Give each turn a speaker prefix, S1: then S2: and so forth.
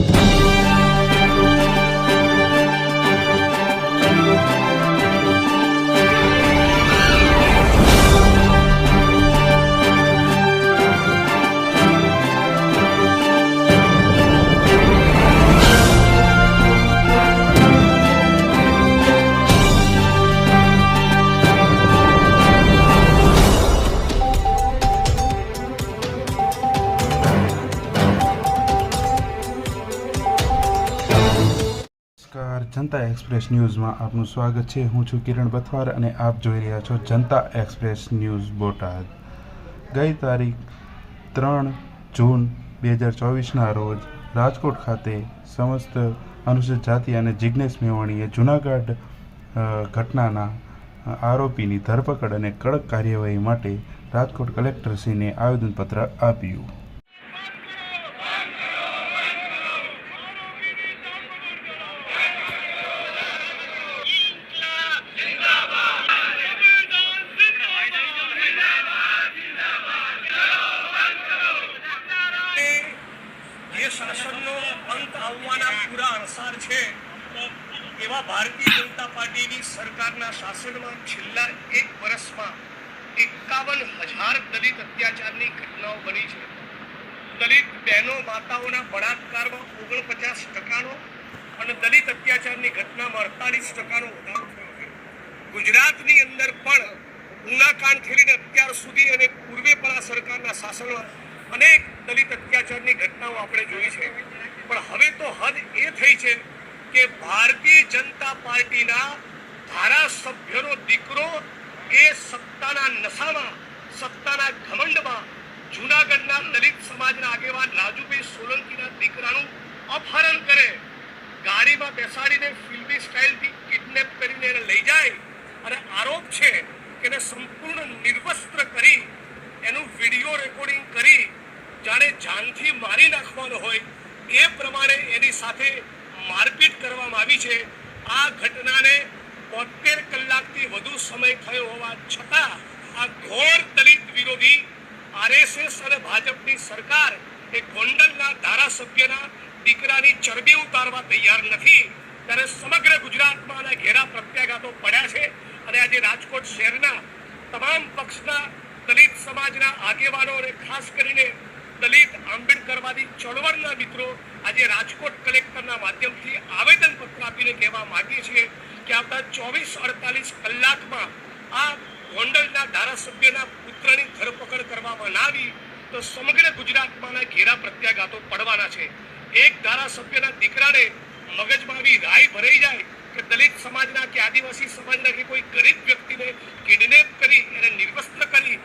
S1: you Janata express ન્યૂઝમાં આપનું સ્વાગત છે. હું છું કિરણ બથવાર અને આપ જોઈ રહ્યા છો જનતા એક્સપ્રેસ ન્યૂઝ બોટાદ. ગઈ તારીખ ત્રણ જૂન બે હજાર ચોવીસના રોજ રાજકોટ ખાતે સમસ્ત અનુસૂચિત જાતિ અને જિજ્ઞેશ મેવાણીએ જૂનાગઢ ઘટનાના આરોપીની ધરપકડ અને કડક કાર્યવાહી માટે રાજકોટ કલેક્ટરશ્રીને આવેદનપત્ર આપ્યું.
S2: શાસનનો અંત આવવાના પૂરા અણસાર છે. એવા ભારતીય જનતા પાર્ટીની સરકારના શાસનમાં છેલ્લા એક વર્ષમાં એકાવન હજાર દલિત અત્યાચારની ઘટનાઓ બની છે. દલિત બહેનો, માતાઓના બળાત્કારમાં ઓગણપચાસ ટકાનો અને દલિત અત્યાચારની ઘટનામાં અડતાલીસ ટકાનો વધારો થયો છે. ગુજરાતની અંદર પણ ઉનાકાંડ થઈને અત્યાર સુધી અને પૂર્વે પણ આ સરકારના શાસનમાં અનેક દલિત અત્યાચારની ઘટનાઓ આપણે જોઈ છે. પણ હવે તો હદ એ થઈ છે કે ભારતીય જનતા પાર્ટીના ધારાસભ્યનો દીકરો એ સત્તાના નશામાં, સત્તાના ઘમંડમાં જૂનાગઢના દલિત સમાજના આગેવાન રાજુભાઈ સોલંકીના દીકરાનું અપહરણ કરે. ગાડીમાં બેસાડીને ફિલ્મી સ્ટાઇલથી કિડનેપ કરીને એને લઈ જાય અને આરોપ છે કે એને સંપૂર્ણ નિર્વસ્ત્ર કરી, એનું વીડિયો રેકોર્ડિંગ કરી જાણે જાનથી મારી નાખવાનો હોય, એ પ્રમાણે એની સાથે મારપીટ કરવામાં આવી છે. આ ઘટનાને બોતેર કલાકથી વધુ સમય થયો હોવા છતાં આ ઘોર દલિત વિરોધી આરએસએસ અને ભાજપની સરકાર એ ગોંડલના ધારાસભ્યના દીકરાની ચરબી ઉતારવા તૈયાર નથી. ત્યારે સમગ્ર ગુજરાતમાં આના ઘેરા પ્રત્યાઘાતો પડ્યા છે અને આજે રાજકોટ શહેરના તમામ પક્ષના દલિત સમાજના આગેવાનો અને ખાસ કરીને દલિત આંબેડકરવાદી ચળવળના મિત્રો આજે રાજકોટ કલેક્ટરના માધ્યમથી આવેદનપત્ર આપીને કહેવા માંગીએ છીએ કે આવતા ચોવીસ અડતાલીસ કલાકમાં આ ગોંડલના ધારાસભ્યના પુત્રની ધરપકડ કરવામાં ના આવી તો સમગ્ર ગુજરાતમાંના ઘેરા પ્રત્યાઘાતો પડવાના છે. એક ધારાસભ્યના દીકરાને મગજમાં આવી રાય ભરાઈ જાય કે દલિત સમાજના કે આદિવાસી સમાજના કે કોઈ ગરીબ વ્યક્તિને કિડનેપ કરી એને નિર્વસ્ત્ર કરી